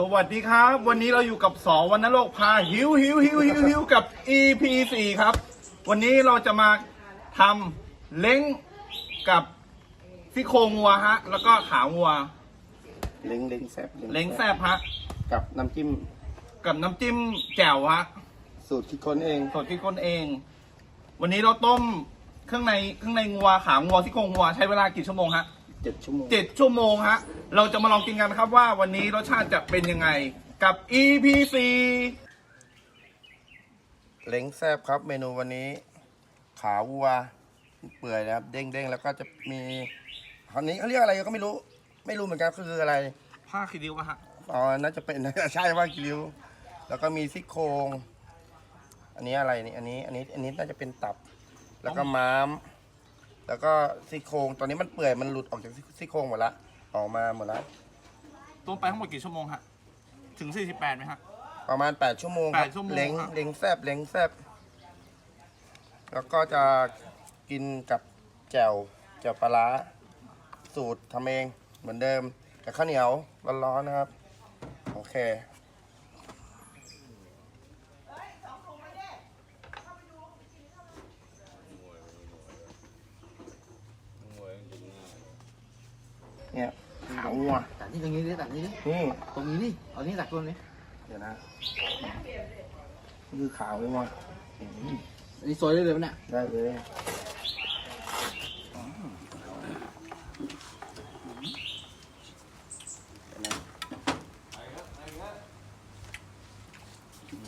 สวัสดีครับ วันนี้เราอยู่กับสอวันนโลกพาหิวหิวหิวหิวหิวกับ EP 4ครับ วันนี้เราจะมาทำเล้งกับซี่โครงวัวฮะ แล้วก็ขาวัวเล้งเล้งแซบเล้งแซบฮะ กับน้ำจิ้มกับน้ำจิ้มแจ่วฮะสูตรคิดค้นเองสดที่คนเอง วันนี้เราต้มเครื่องในเครื่องในงัวขางัวซี่โครงงัวใช้เวลากี่ชั่วโมงฮะ เจ็ดชั่วโมง เจ็ดชั่วโมงฮะ เราจะมาลองกินกันนะครับว่าวันนี้รสชาติจะเป็นยังไงกับ EP 4 เล้งแซบครับ เมนูวันนี้ ขาวัวเปื่อยนะครับ เด้งเด้งๆแล้วก็จะมีอันนี้เขาเรียกอะไรก็ไม่รู้ ไม่รู้เหมือนกันคืออะไรผ้าคีริ้วอะฮะอ๋อน่าจะเป็นใช่ว่ากิริวแล้วก็มีซี่โครง อันนี้อะไรนี่อันนี้ อันนี้ อันนี้น่าจะเป็นตับ แล้วก็ม้าม แล้วก็ซี่โครงตอนนี้มันเปื่อยมันหลุดออกจากซี่โครงหมดละออกมาหมดละต้มไปทั้งหมดกี่ชั่วโมงฮะถึง 48ไหมฮะ ประมาณ 8 ชั่วโมงครับแปดชั่วโมงเล้งครับ เล้งแซบเล้งแซบแล้วก็จะกินกับแจ่วแจ่วปลาร้าสูตรทำเองเหมือนเดิมกับข้าวเหนียวร้อนๆนะครับ โอเค เนี่ยขาวัวตัดที่ตรงนี้ดิตัดนี้ดินี่ตรงนี้ดิเอานี้ตัดตรงนี้เดี๋ยวนะนี่คือขาวัวอันนี้ซอยได้เลยปะเนี่ยได้เลย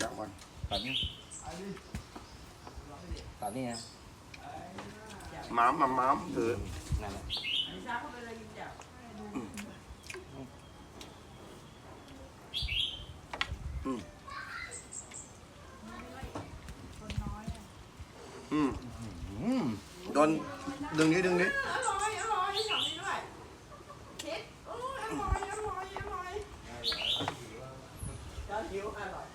จับมันตัดนี่ตัดนี่นะม้ามมาม้ามถือนั่นแหละ อืมโดนดึงนี้ดึงนี้อร่อยอร่อยทำนี้ด้วยคิดโอ้ยอร่อยอร่อยอร่อยแล้วหิวอร่อย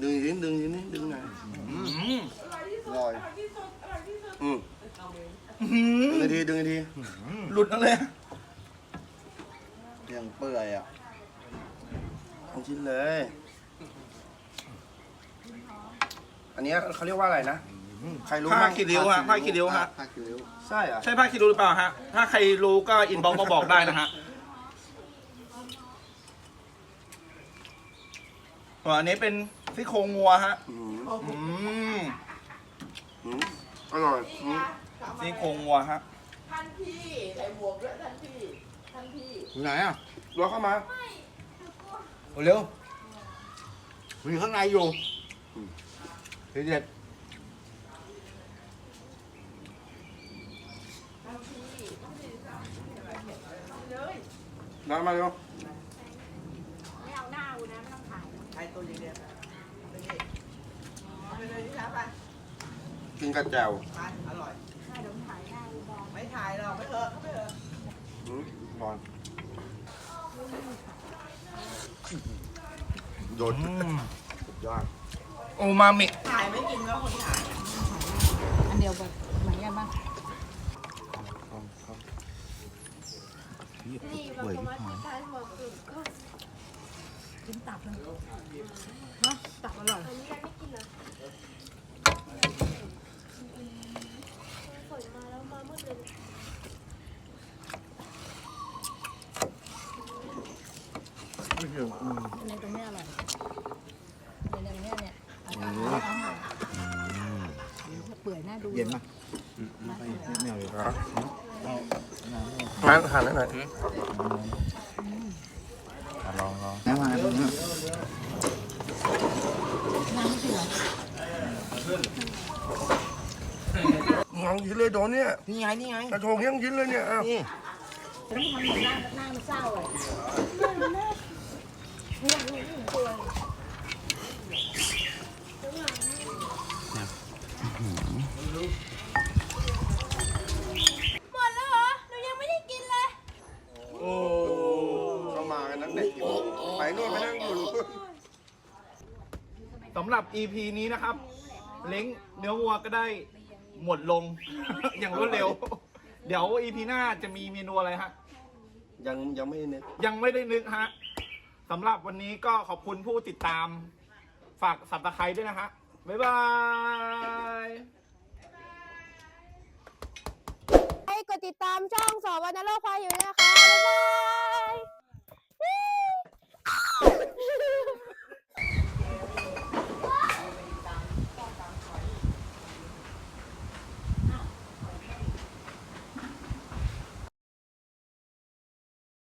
ดึงนี้ดึงนี้ดึงหน่อยอืมอร่อยที่สุดอร่อยอร่อยที่สุดอร่อยที่สุดอืมอื้อหืดึงอนาทีดึงนาทีหลุดนั่นเลยยังเปื่อยอะทั้งชิ้นเลย อันเนี้ยเขาเรียกว่าอะไรนะ ใครรู้ผ้าบ้างคีริ้วฮะผ้าคีริ้วฮะ ผ้าคิริ้วใช่เหรอะใช่ผ้าคีริ้วหรือเปล่าฮะ ถ้าใครรู้ก็อินบ็อกมาบอกได้นะฮะส่วนอันนี้เป็นซี่โครงงัวฮะ อืมอืมอืมอร่อยอืมซี่โครงงัวฮะ ท่านพี่ใส่หมวกด้วยท่านพี่ ท่านพี่ อยู่ไหนอะรอเข้ามาเร็วมีข้างในอยู่ ทีเด็ดน้ำมาเร็วใช้ตัวเย็นๆไปนี่เอาไปเลยที่ร้านไปกินกับแจ่วอร่อยไม่ถ่ายหรอกไม่เถอะเขาไม่เถอะอืมร้อนโดนสุดยอด อมามิถ่ายไม่กินแล้วคนถ่ายอันเดียวกันเหมือนกันบ้างเปื่อยที่หายกินตับเลยเนาะตับอร่อยไม่ถึงอืมในตรงเนี้ยอร่อย เย็นม่ไม่เอาเลยอะน้ำงั้นหันหน่อยลองลองน้ำมาตรงนี้ำเสือมองยินเลยโดนเนี่ย นี่ไง นี่ไงกระทงยังยินเลยเนี่ยอ้าวนี่น้ำเหมือนหน้าหน้ามันเศร้าเลย หมดแล้วเหรอ หนูยังไม่ได้กินเลย โอ้เข้ามากันตั้งแต่กี่โมไปนู่นไปนั่งอยู่สำหรับ EP นี้นะครับ เล้งเนื้อวัวก็ได้หมดลง อย่างรวดเร็ว เดี๋ยว EP หน้าจะมีเมนูอะไรฮะ ยังยังไม่เน็ตยังไม่ได้นึกฮะสำหรับวันนี้ก็ขอบคุณผู้ติดตาม ฝากสับตะไคร้ด้วยนะฮะ บ๊ายบาย นรกควายอยู่นะ